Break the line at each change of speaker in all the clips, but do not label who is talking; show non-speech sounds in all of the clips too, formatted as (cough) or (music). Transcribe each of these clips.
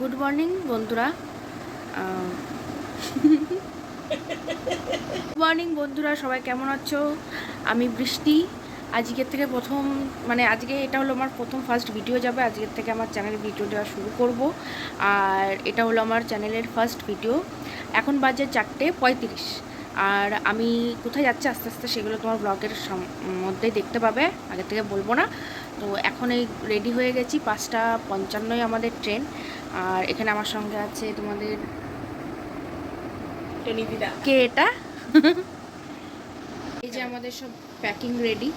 Good morning, বন্ধুরা। Good morning, বন্ধুরা, সবাই কেমন আছো? আমি বৃষ্টি। আজকের থেকে প্রথম মানে আজকে এটা হলো আমার প্রথম ফার্স্ট ভিডিও যাবে। আজকের থেকে আমার চ্যানেলে ভিডিও দেওয়া শুরু করব। আর এটা হলো আমার চ্যানেলের ফার্স্ট ভিডিও এখন বাজে চারটে পঁয়ত্রিশ। আর আমি কোথায় যাচ্ছি আস্তে আস্তে সেগুলো তোমার ব্লগের মধ্যেই দেখতে পাবে। আগে থেকে বলব না। তো এখন এই রেডি হয়ে গেছি পাঁচটা পঞ্চান্নই আমাদের ট্রেন আর এখানে আমার সঙ্গে আছে তোমাদের কে এটা? (laughs) এই যে আমাদের সব প্যাকিং রেডি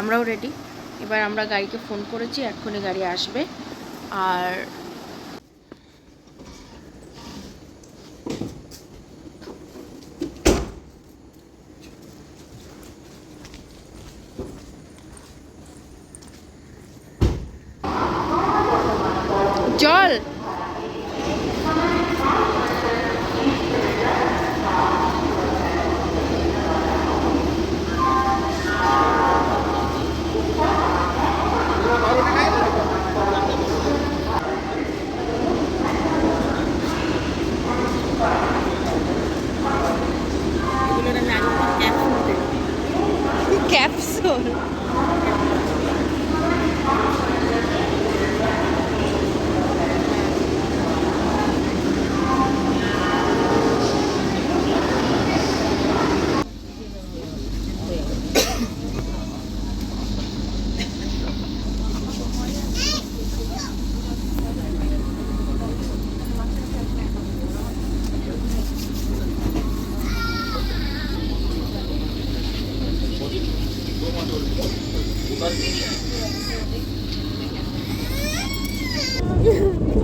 আমরাও রেডি এবার আমরা গাড়িকে ফোন করেছি এক্ষুনি গাড়ি আসবে। আর জল ক্যাপসুল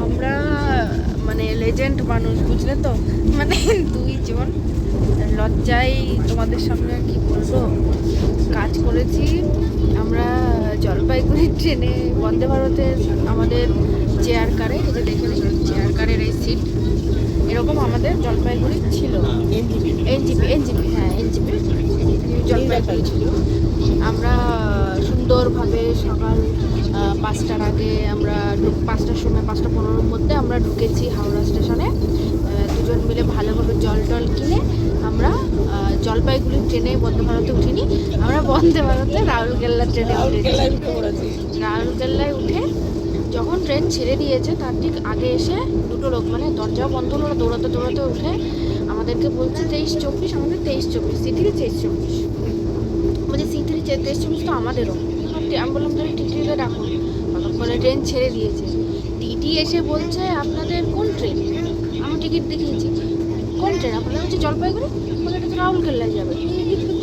আমরা মানে লেজেন্ড মানুষ, বুঝলে তো? মানে দুইজন। লজ্জায় তোমাদের সামনে আর কি বলব? কাজ করেছি। আমরা জলপাইগুড়ি ট্রেনে বন্দে ভারতের আমাদের চেয়ার কারে যে দেখে চেয়ার কারের এই সিট এরকম আমাদের জলপাইগুড়ি ছিল। এনজিপি এনজিপি হ্যাঁ এনজিপি। জলপাইগুড়ি ছিল। আমরা সুন্দরভাবে সকাল পাঁচটার আগে আমরা পাঁচটার সময় পাঁচটা পনেরোর মধ্যে আমরা ঢুকেছি হাওড়া স্টেশনে। দুজন মিলে ভালোভাবে জল টল কিনে আমরা আহ, জলপাইগুড়ি ট্রেনে বন্দে ভারতে উঠিনি। আমরা বন্দে ভারতে রাউরকেল্লা ট্রেনে উঠেছি। রাউরকেল্লায় উঠে যখন ট্রেন ছেড়ে দিয়েছে, তার ঠিক আগে এসে দুটো লোক মানে দরজা বন্ধ হলো, দৌড়াতে দৌড়াতে উঠে আমাদেরকে বলছে তেইশ চব্বিশ, আমাদের তেইশ চব্বিশ, সিটিরই তেইশ চব্বিশ। বলছে সিটির তেইশ চব্বিশ তো আমাদেরও। আমি বললাম, তাহলে টিটিতে রাখুন ততক্ষণে ট্রেন ছেড়ে দিয়েছে। টিটি এসে বলছে, আপনাদের কোন ট্রেন? আমি টিকিট দেখিয়েছি। কোন ট্রেন? আপনাদের হচ্ছে জলপাইগুড়ি? বলে এটা তো যাবে।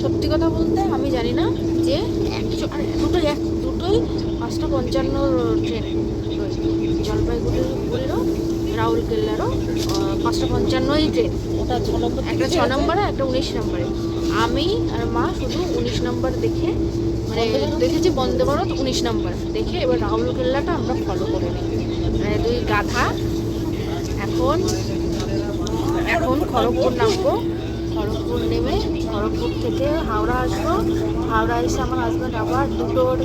সত্যি কথা বলতে আমি জানি না যে একশো দুটোই এক দুটোই পাঁচটা পঞ্চান্ন ট্রেন জলপাইগুড়িরও রাউরকেল্লারও আহ, পাঁচটা পঞ্চান্নই ট্রেন।
ওটা ছ নম্বর
একটা ছ নম্বরে একটা উনিশ নম্বরে। আমি আর মা শুধু উনিশ নম্বর দেখে মানে দেখেছি বন্দে ভারত উনিশ নম্বর। দেখে এবার রাহুল কেল্লাটা আমরা ফলো করে নিই। মানে দুই গাধা। এখন এখন খড়গপুর নামবো। খড়গপুর নেমে খড়গপুর থেকে হাওড়া আসব। হাওড়া এসে আমার হাজব্যান্ড আবার দুটোর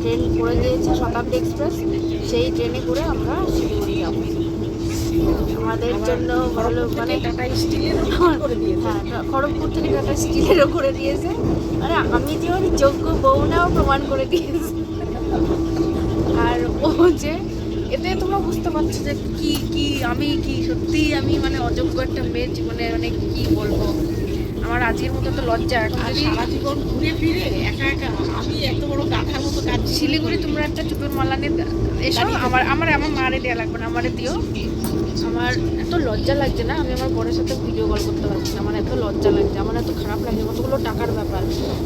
ট্রেন করে দিয়েছে শতাব্দী এক্সপ্রেস। সেই ট্রেনে করে আমরা শিলিগুড়ি যাব। আমাদের জন্য ভালো মানে
টাটা করে দিয়েছে।
হ্যাঁ খড়গপুর থেকে টাটা স্টিলেরও করে দিয়েছে। আরে আমি যে ওর যোগ্য বউ নাও প্রমাণ করে দিয়েছে। আর ও যে এতে তোমরা বুঝতে পারছ যে কি কি আমি কি সত্যি আমি মানে অযোগ্য একটা মেয়ে জীবনে মানে কি বলব? আমার আজকের মতো তো লজ্জা।
আর সারা জীবন ঘুরে ফিরে একা একা আমি এত বড় কাজ
শিলিগুড়ি তোমরা একটা চুপের মালা নিয়ে এসো। আমার আমার আমার মারে দেওয়া লাগবে না আমারে দিও। আমার এত লজ্জা লাগছে না আমি আমার বোনের সাথে ভিডিও কল করতে পারছি না আমার এত লজ্জা লাগছে আমার এত খারাপ লাগছে কতগুলো টাকার ব্যাপার।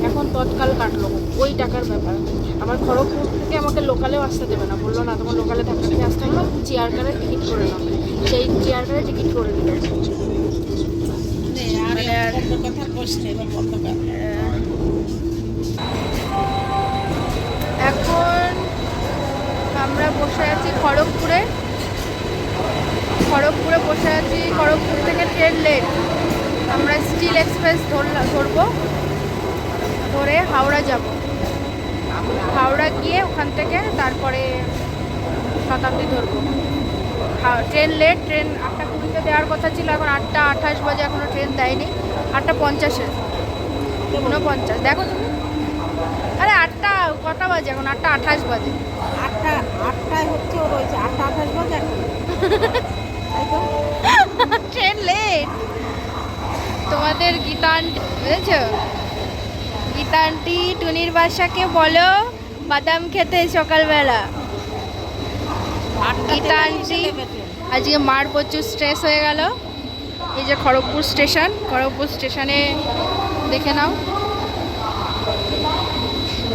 এখন তৎকাল কাটলো ওই টাকার ব্যাপার। আমার খড়গপুর থেকে আমাকে লোকালেও আসতে দেবে না বলল না তোমার লোকালে থাকতে থেকে আসতে হবে চেয়ার কারে টিকিট করে নাও। সেই চেয়ার কারে টিকিট করে দিল।
আর
আর-
বন্ধ কথা কষলে এবার বন্ধ কর
এখন আমরা বসে আছি খড়গপুরে। খড়গপুরে বসে আছি, খড়গপুর থেকে ট্রেন লেট আমরা স্টিল এক্সপ্রেস ধরবো। ধরে হাওড়া যাব। হাওড়া গিয়ে ওখান থেকে তারপরে শতাব্দী ধরবো। ট্রেন লেট ট্রেন আটটা কুড়িতে দেওয়ার কথা ছিল, এখন আটটা আঠাশ বাজে এখনও ট্রেন দেয়নি। আটটা পঞ্চাশে। ঊনপঞ্চাশ দেখো তুমি। আরে আটটা, কটা বাজে এখন? আটটা আঠাশ বাজে।
আটটা আটটায় হচ্ছে ও রয়েছে আটটা আঠাশ বাজে
ট্রেন লেট তোমাদের গীতান্টি বুঝেছ? গীতান্টি টুনির বাসাকে বলো বাদাম খেতে সকালবেলা। গীতা আন্টি আজকে মার প্রচুর স্ট্রেস হয়ে গেল। এই যে খড়গপুর স্টেশন খড়গপুর স্টেশনে দেখে নাও।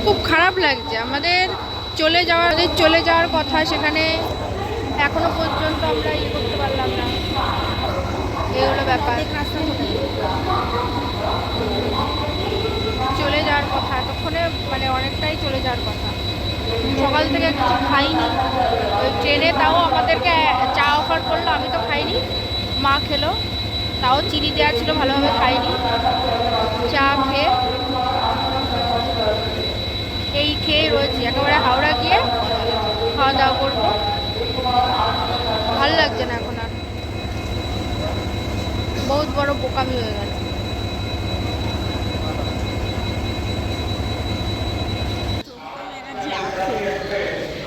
খুব খারাপ লাগছে। আমাদের চলে যাওয়ার চলে যাওয়ার কথা সেখানে এখনও পর্যন্ত আমরা ইয়ে করতে পারলাম না। এই হলো ব্যাপার। চলে যাওয়ার কথা, এতক্ষণে মানে অনেকটাই চলে যাওয়ার কথা। সকাল থেকে কিছু খাইনি। ওই ট্রেনে তাও আমাদেরকে চা অফার করল, আমি তো খাইনি। মা খেলো, তাও চিনি দেওয়া ছিল, ভালোভাবে খাইনি। চা খেয়ে এই খেয়ে রয়েছি একেবারে হাওড়া গিয়ে খাওয়া দাওয়া করব। ভালো লাগছে না এখন আর। বহুত বড় বোকামি হয়ে গেল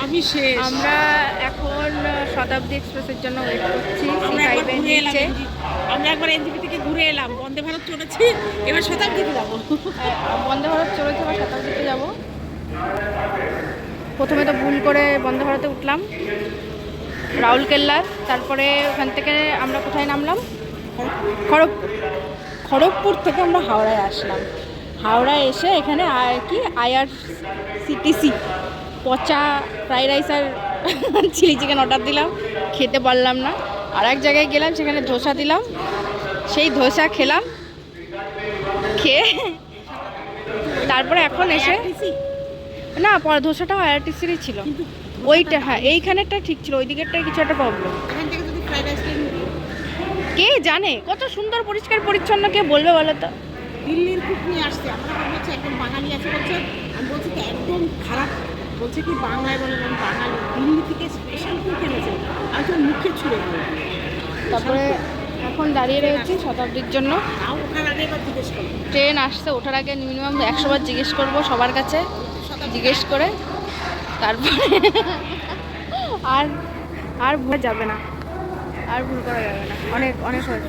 আমি শেষ।
আমরা এখন শতাব্দী এক্সপ্রেসের জন্য ওয়েট করছি
আমরা একবার এনজিপি থেকে ঘুরে এলাম বন্দে ভারত চলেছি এবার শতাব্দীতে যাব।
বন্দে ভারত চলেছে বা শতাব্দীতে যাব। প্রথমে তো ভুল করে বন্দে ভারতে উঠলাম রাউরকেল্লার তারপরে ওখান থেকে আমরা কোথায় নামলাম? খড়গপুর। খড়গপুর থেকে আমরা হাওড়ায় আসলাম। হাওড়ায় এসে এখানে কি আইআর সিটিসি পচা ফ্রাইড রাইস আর (laughs) চিলি চিকেন অর্ডার দিলাম। খেতে পারলাম না। আর এক জায়গায় গেলাম সেখানে ধোসা দিলাম। সেই ধোসা খেলাম। খেয়ে (laughs) তারপরে এখন এসে না পরে ধোসাটাও আইআরটিসিরই ছিল। ওইটা হ্যাঁ এইখানেরটা ঠিক ছিল ওই দিকেরটাই কিছু একটা প্রবলেম কে জানে? কত সুন্দর পরিষ্কার পরিচ্ছন্ন কে বলবে বলো তো?
দিল্লির কুক নিয়ে আসছে। আমরা বলছি একদম বাঙালি আছে বলছে আমি বলছি তো একদম খারাপ। বলছে কি বাংলায় বলে বাঙালি। দিল্লি থেকে স্পেশাল কুক এনেছে। আমি তো মুখে ছুঁড়ে
তারপরে এখন দাঁড়িয়ে রয়েছি শতাব্দীর জন্য।
তাও ওখানে আগে জিজ্ঞেস করব
ট্রেন আসছে ওঠার আগে মিনিমাম একশো বার জিজ্ঞেস করব সবার কাছে। জিজ্ঞেস করে, তারপরে আর আর ভুল যাবে না। আর ভুল করা যাবে না। অনেক অনেক হয়েছে।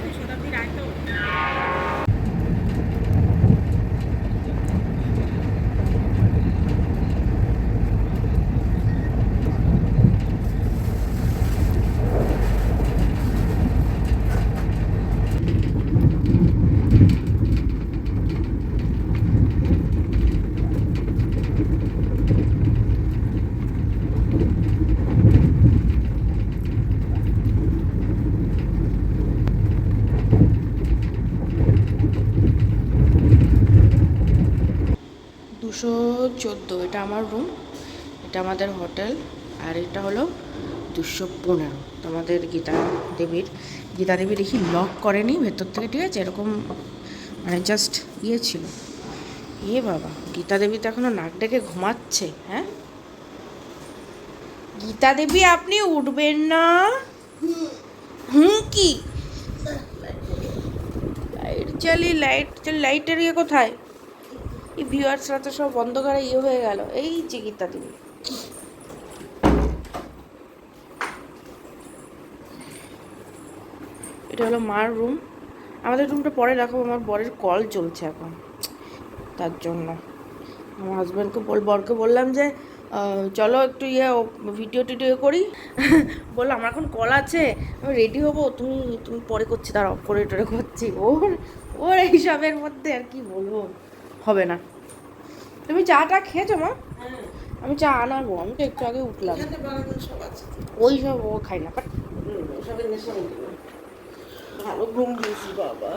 দুশো চোদ্দ এটা আমার রুম এটা আমাদের হোটেল আর এটা হলো দুশো পনেরো। তোমাদের গীতা দেবীর গীতা দেবী দেখি লক করেনি ভেতর থেকে ঠিক আছে? এরকম মানে জাস্ট ইয়ে ছিল। এ বাবা গীতা দেবী তো এখনও নাক ডেকে ঘুমাচ্ছে হ্যাঁ? গীতা দেবী আপনি উঠবেন না? হুম কি? লাইট চালি লাইট লাইটের ইয়ে কোথায়? এই ভিউয়ার্সরা তো সব বন্ধ করে ইয়ে হয়ে গেল। এই গীতা দেবী এটা হলো মার রুম। আমাদের রুমটা পরে রাখব আমার বরের কল চলছে এখন। তার জন্য। আমার হাজব্যান্ডকে বল, বরকে বললাম যে চলো একটু ইয়ে ভিডিও টিডিও করি। (laughs) বলল, আমার এখন কল আছে, আমি রেডি হব। তুমি তুমি পরে করছি তার অফ করে টরে করছি। ওর ওর এইসবের মধ্যে আর কি বলব। হবে না। তুমি চাটা খেয়েছো মা? আমি চা আনাবো আমি তো একটু আগে উঠলাম। ওই সব ও খাই না বাট।
ভালো ঘুম দিয়েছি বাবা।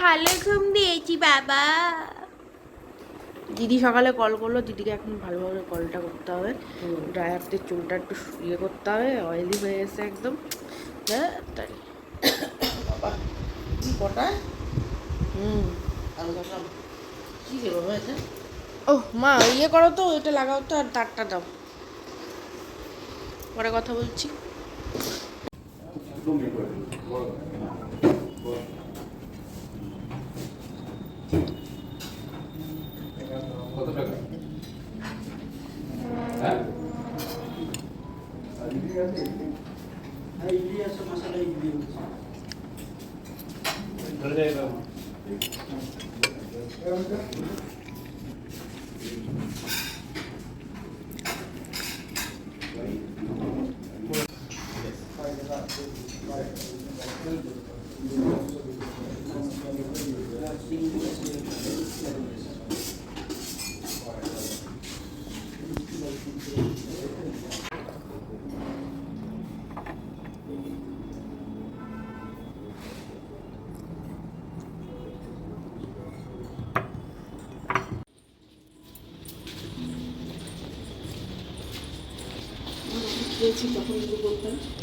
ভালো ঘুম দিয়েছি বাবা। দিদি সকালে কল করল দিদিকে এখন ভালোভাবে কলটা করতে হবে।
হুম।
ড্রায়ারদের চুলটা একটু ইয়ে করতে হবে অয়েলি হয়ে গেছে একদম। হ্যাঁ, তাই
বাবা কটা?
হুম।
বাবা
ও মা ইয়ে করো তো এটা লাগাও তো, আর তারটা দাও। পরে কথা বলছি।
কত টাকা হ্যাঁ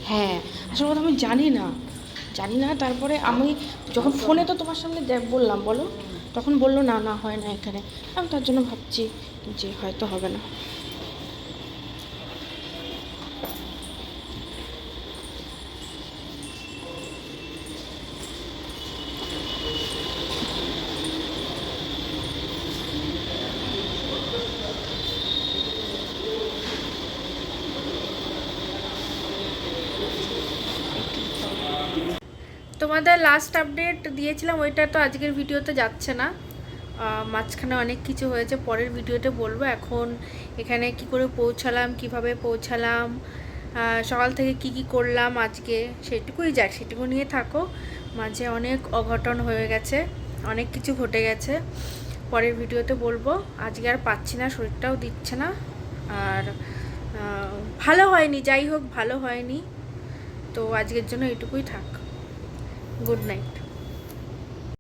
হ্যাঁ আসল কথা আমি জানি না। জানি না, তারপরে আমি যখন ফোনে তো তোমার সামনে দেখ, বললাম, বলো? তখন বলল, না না, হয় না এখানে। আমি তার জন্য ভাবছি যে হয়তো হবে না। তোমাদের লাস্ট আপডেট দিয়েছিলাম, ওইটা তো আজকের ভিডিওতে যাচ্ছে না। মাঝখানে অনেক কিছু হয়েছে, পরের ভিডিওতে বলব। এখন এখানে কি করে পৌঁছালাম, কীভাবে পৌঁছালাম সকাল থেকে কি কি করলাম আজকে, সেটুকুই যাক সেটুকু নিয়ে থাকো। মাঝে অনেক অঘটন হয়ে গেছে, অনেক কিছু ঘটে গেছে। পরের ভিডিওতে বলব, আজকে আর পাচ্ছি না, শরীরটাও দিচ্ছে না। আর ভালো হয়নি, যাই হোক, ভালো হয়নি। তো আজকের জন্য এটুকুই থাক। Good night